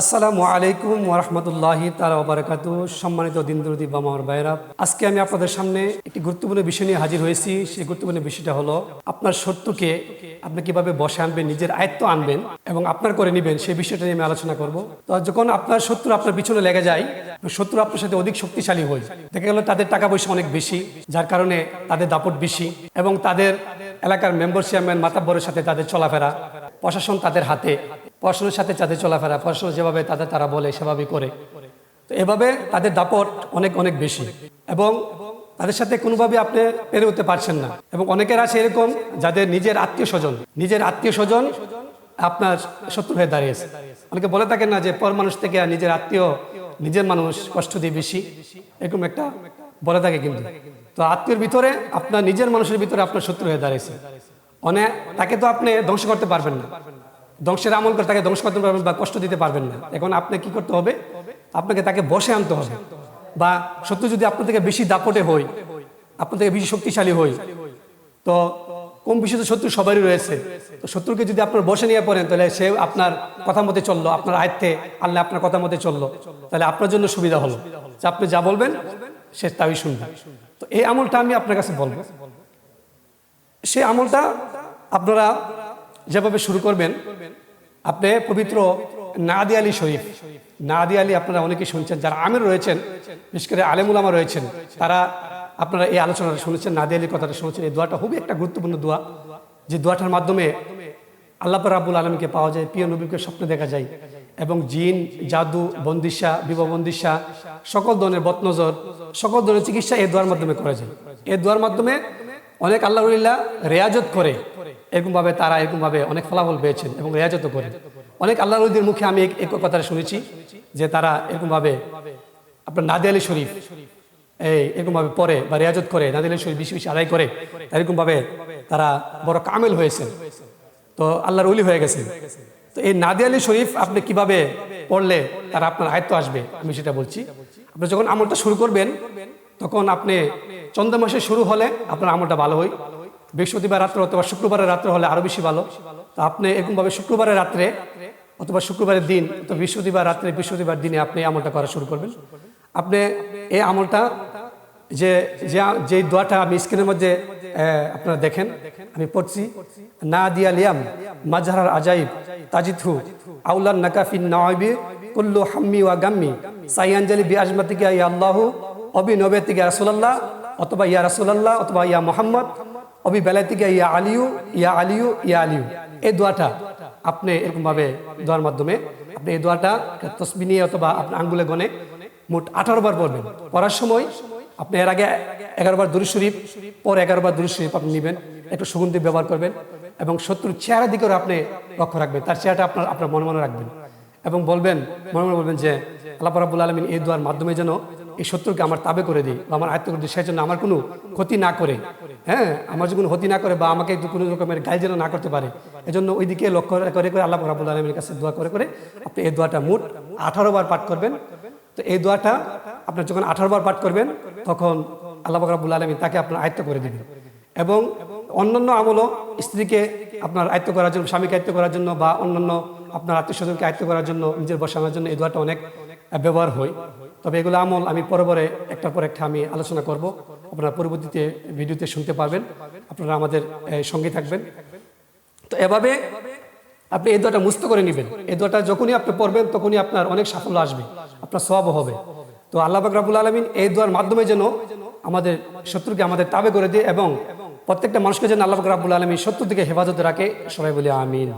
আসসালামু আলাইকুম ওরহমতুল্লাহি তালা বারাকাতু সম্মানিত দিনদরদি বামার ভাইরা আজকে আমি আপনাদের সামনে একটি গুরুত্বপূর্ণ বিষয় নিয়ে হাজির হয়েছি। সেই গুরুত্বপূর্ণ বিষয়টা হলো, আপনার শত্রুকে আপনি কীভাবে বসে আনবেন, নিজের আয়ত্ত আনবেন এবং আপনার করে নেবেন, সেই বিষয়টা নিয়ে আমি আলোচনা করব। তো যখন আপনার শত্রু আপনার পিছনে লেগে যায় শত্রু আপনার সাথে অধিক শক্তিশালী হয়। দেখা গেল তাদের টাকা পয়সা অনেক বেশি, যার কারণে তাদের দাপট বেশি এবং তাদের এলাকার মেম্বার চেয়ারম্যান মাতাব্বরের সাথে তাদের চলাফেরা প্রশাসন তাদের হাতে পড়াশোনার সাথে তাদের চলাফেরা পড়াশোনা যেভাবে তাদের তারা বলে সেভাবেই করে। তো এভাবে তাদের দাপট অনেক অনেক বেশি। এবং তাদের সাথে কোনোভাবে আপনি পেরে উঠতে পারছেন না। এবং অনেকের আছে এরকম যাদের নিজের আত্মীয় স্বজন, নিজের আত্মীয় স্বজন আপনার শত্রু হয়ে দাঁড়িয়েছে। অনেকে বলে থাকেন না যে পর মানুষ থেকে নিজের আত্মীয়, নিজের মানুষ কষ্ট দিয়ে বেশি, এরকম একটা বলে থাকে কিন্তু। তো আত্মীয়র ভিতরে আপনার নিজের মানুষের ভিতরে আপনার শত্রু হয়ে দাঁড়িয়েছে। অনেক তাকে তো আপনি ধ্বংস করতে পারবেন না। ধ্বংসের আমল করে তাকে ধ্বংস করতে পারবেন বা কষ্ট দিতে পারবেন না। এখন আপনি কি করতে হবে? আপনাকে তাকে বসে আনতে হবে। বা শত্রু যদি আপনার থেকে বেশি দাপটে হই, আপনার থেকে বেশি শক্তিশালী হই, তো কম বেশি তো শত্রু সবারই রয়েছে। তো শত্রুকে যদি আপনার বসে নিয়ে পড়েন, তাহলে সে আপনার কথা মতে চলল, আপনার আয়ত্তে আল্লাহ আপনার কথা মতে চলল। তাহলে আপনার জন্য সুবিধা হলো। যে আপনি যা বলবেন, সে তাই শুনবে। তো এই আমলটা আমি আপনার কাছে বলব। সে আমলটা আপনারা যেভাবে শুরু করবেন, আপনি পবিত্র নাদি আলী শরীফ, নাদি আলী আপনারা অনেকে শুনছেন, যারা আমির রয়েছেন, বিশেষ করে আলেমুলামা রয়েছেন, তারা আপনারা এই আলোচনাটা শুনেছেন, নাদি আলীর কথাটা শুনেছেন, এই দোয়াটা খুবই একটা গুরুত্বপূর্ণ দোয়া, যে দোয়াটার মাধ্যমে আল্লাহ রাবুল আলমকে পাওয়া যায়, প্রিয় নবীকে স্বপ্নে দেখা যায় এবং জিন, জাদু, বন্দিশা, বিবাহ বন্দিশা, সকল ধরনের বতনজর সকল ধরনের চিকিৎসা এই দোয়ার মাধ্যমে করা যায়। এই দোয়ার মাধ্যমে অনেক আল্লাহ রেয়াজত করে এরকমভাবে তারা এরকমভাবে অনেক ফলাফল পেয়েছেন এবং রেয়াজত করে অনেক আল্লাহ রলিদের মুখে আমি এক কথাটা শুনেছি যে তারা এরকমভাবে আপনার নাদি আলী শরীফ, এই এরকমভাবে পড়ে বা রেয়াজত করে নাদি আলী শরীফ বেশি বেশি আদায় করে এরকমভাবে তারা বড় কামেল হয়েছেন। তো আল্লাহর উলি হয়ে গেছে তো এই নাদি আলী শরীফ আপনি কীভাবে পড়লে তারা আপনার আয়ত্ত আসবে, আমি সেটা বলছি। আপনি যখন আমলটা শুরু করবেন, তখন আপনি চন্দ্র মাসে শুরু হলে আপনার আমলটা ভালো হয়। বৃহস্পতিবার রাত্রে অথবা শুক্রবারের রাত্রে হলে আরও বেশি ভালো। তো আপনি এরকমভাবে শুক্রবারের রাত্রে অথবা শুক্রবারের দিন অথবা বৃহস্পতিবার রাত্রে বৃহস্পতিবার দিনে আপনি আমলটা করা শুরু করবেন। আপনি এই আমলটা যে যে দোয়াটা আমি স্ক্রিনের মধ্যে আপনারা দেখেন, আমি পড়ছি না দিয়া লিয়াম মাজহার আজাইব তাজিথু আউলান নাকাফিন নয়বি কুল্লু হাম্মি ওয়া গাম্মি সাইয়াঞ্জলি বি আজমাতিকা ইয়া আল্লাহু অবি নবেতিকা রাসূলুল্লাহ অথবা ইয়া রাসূলুল্লাহ অথবা ইয়া মুহাম্মদ অবি বেলাতিকা ইয়া আলিউ ইয়া আলিউ ইয়া আলিউ। এই দোয়াটা আপনি এরকমভাবে দোয়ার মাধ্যমে, আপনি এই দোয়াটা তসবি নিয়ে অথবা আপনার আঙ্গুলে গনে মোট আঠারো বার পড়বেন। পড়ার সময় আপনি এর আগে এগারো বার দুরুজ শরীফ, পর এগারো বার দুরুজ শরীফ আপনি নেবেন, একটু সুগন্ধি ব্যবহার করবেন এবং শত্রুর চেহারা দিকেও আপনি লক্ষ্য রাখবেন, তার চেহারাটা আপনার আপনার মনে মনে রাখবেন এবং বলবেন, মনে মনে বলবেন যে আল্লাহ রাবুল আলমিন এই দোয়ার মাধ্যমে যেন এই শত্রুকে আমার তাবে করে দিই বা আমার আয়ত্ত করে দিই। সেই জন্য আমার কোনো ক্ষতি না করে। হ্যাঁ আমার কোনো ক্ষতি না করে বা আমাকে কোনো রকমের গায়ে যেন না করতে পারে, এজন্য ওই দিকে লক্ষ্য করে করে আল্লাহ রাবুল আলমীর কাছে দোয়া করে করে আপনি এই দোয়াটা মোট আঠারো বার পাঠ করবেন। তো এই দোয়াটা আপনার যখন আঠারো বার পাঠ করবেন, তখন আল্লাহ রাবুল আলমী তাকে আপনার আয়ত্ত করে দেবেন। এবং অন্যান্য আমলও স্ত্রীকে আপনার আয়ত্ত করার জন্য, স্বামীকে আয়ত্ত করার জন্য বা অন্যান্য আপনার আত্মীয় স্বজনকে আয়ত্ত করার জন্য, নিজের বসানোর জন্য এই দোয়াটা অনেক ব্যবহার হয়। তবে এগুলো আমল আমি পরে পরে একটার পর একটা আমি আলোচনা করব। আপনারা পরবর্তীতে ভিডিওতে শুনতে পারবেন। আপনারা আমাদের সঙ্গে থাকবেন। তো এভাবে আপনি এই দোয়াটা মুস্ত করে নেবেন। এই দোয়াটা যখনই আপনি পড়বেন, তখনই আপনার অনেক সাফল্য আসবে। আপনার সব হবে। তো আল্লাহ বাকরাবুল আলমিন এই দোয়ার মাধ্যমে যেন আমাদের শত্রুকে আমাদের তাবে করে দিয়ে এবং প্রত্যেকটা মানুষকে যেন আল্লাহ বাকরাবুল আলমী শত্রু থেকে হেফাজতে রাখে। সবাই বলে আমিন।